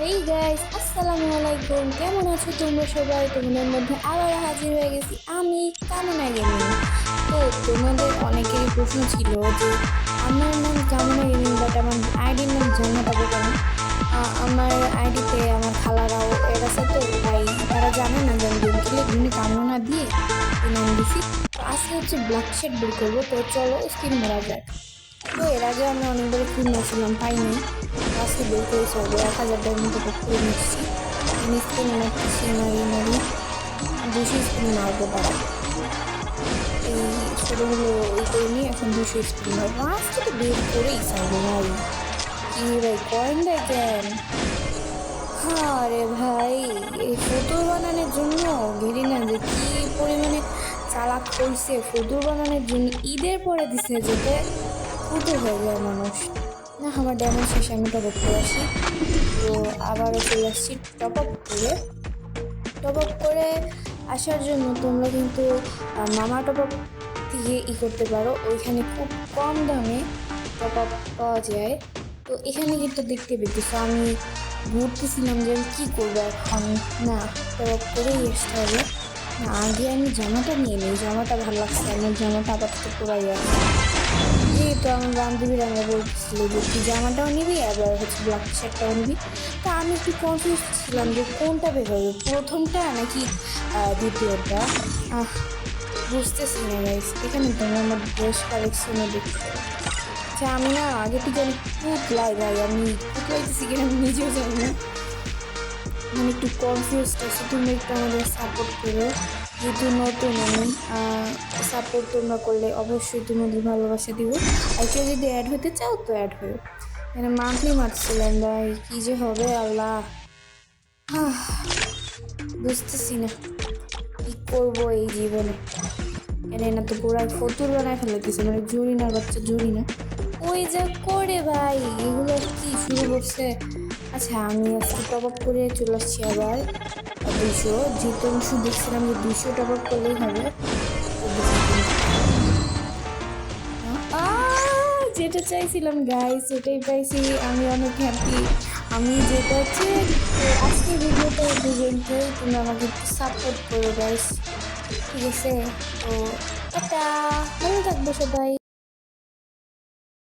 Hey guys আসসালামু আলাইকুম। কেমন আছো তোমরা সবাই? তোমাদের মধ্যে আবার হাজির হয়ে গেছি আমি কামনা গেমিং। তো তোমাদের অনেকেরই প্রশ্ন ছিল যে, আমার নাম কামনা গেমিং বাট আমার আইডির নাম জানা পাবো কেন? আমার আইডিতে আমার খালারাও এর আছে তো, তাই তারা জানে না যে আমি গেম খেলে এমনি কামনা দিয়ে নাম দিছি। তো আজকে হচ্ছে ব্ল্যাক শেড বের করব, তো চলো স্ক্রিন মারা যাক। তো এর আগে আমি অনেকবার ক্রিম মারছিলাম পাইনি। আজকে বের করে চলবে এক হাজার টাকার মতো করে নিচ্ছি স্ক্রিন মারতেছি মারি মারি। দুশো স্ক্রিন মারবো তারা। এই ছোটোগুলো ওই করে নিয়ে এখন দুশো স্ক্রিন মারবো। আজকে তো বের করেই চাইব ভাই। কি ভাই, কয়েন দেয় কেন? হ্যাঁ রে ভাই, এই ফতুর বানানোর জন্য ঘেরি না যে কি পরিমাণে চালাক করছে। ফতুর বানানোর জন্য ঈদের পরে দিছে যেতে ফুটে হয়ে যায় মানুষ। না, আমার ড্যামেজ শেষে আমি টপ আপ করে আসি। তো আবারও চলে আসছি টপ আপ করে। টপ আপ করে আসার জন্য তোমরা কিন্তু মামা টপ আপ দিয়ে ই করতে পারো। ওইখানে খুব কম দামে টপ আপ পাওয়া যায়। তো এখানে কিন্তু দেখতে পেতেছো, আমি ঘুরতেছিলাম যে আমি কী করব এখন? না টপ আপ করেই আসতে হবে। না, আগে আমি জামাটা নিয়ে নিই। জামাটা ভালো লাগছে আমার জামাটা আপাতত পরাই আছে। যেহেতু আমার বান্ধবীরা আমরা বলছিল যে তুই জামাটাও নিবি, আবার হচ্ছে ব্ল্যাক শার্টটাও নিবি। তা আমি একটু কনফিউজ ছিলাম যে কোনটা বের প্রথমটা নাকি দ্বিতীয়টা? বুঝতেছি না গাইস এখানে তোমরা আমার ড্রেস কালেকশনে পারো। আচ্ছা আমি না আগে থেকে আমি খুব লাই ভাই, আমি খুব লাইতেছি কিনা আমি নিজেও জানি না। মানে একটু কনফিউজ আছি, তুমি একটু আমাদের সাপোর্ট করো। যেহেতু নতুন আমি সাপোর্ট তোমরা করলে অবশ্যই তোমাদের ভালোবাসা দিব আর কেউ যদি অ্যাড হতে চাও তো অ্যাড হয়ে মানে মান্থলি মারছিলাম ভাই, কী যে হবে আল্লাহ। বুঝতেছি না, কী করব এই জীবনে? এনে না তো পুরাই ফতুর বানায় ফেলেছে মানে জুড়ি না, বাচ্চা জুড়ি না। ওই যা করে ভাই, এগুলো কি শুরু করছে? আচ্ছা আমি আজকে টপ আপ করে চলে আসছি আবার দুশো। যেহেতু শুধু দেখছিলাম যে দুশো টপ আপ করলেই হবে যেটা চাইছিলাম গাইস সেটাই পাইছি। আমি অনেক হ্যাপি আমি যেটা হচ্ছে, আজকে ভিডিওটা দুজনকে তুমি আমাকে একটু সাপোর্ট করো গাইস ঠিক আছে? তো এটা ভালো থাকব সবাই।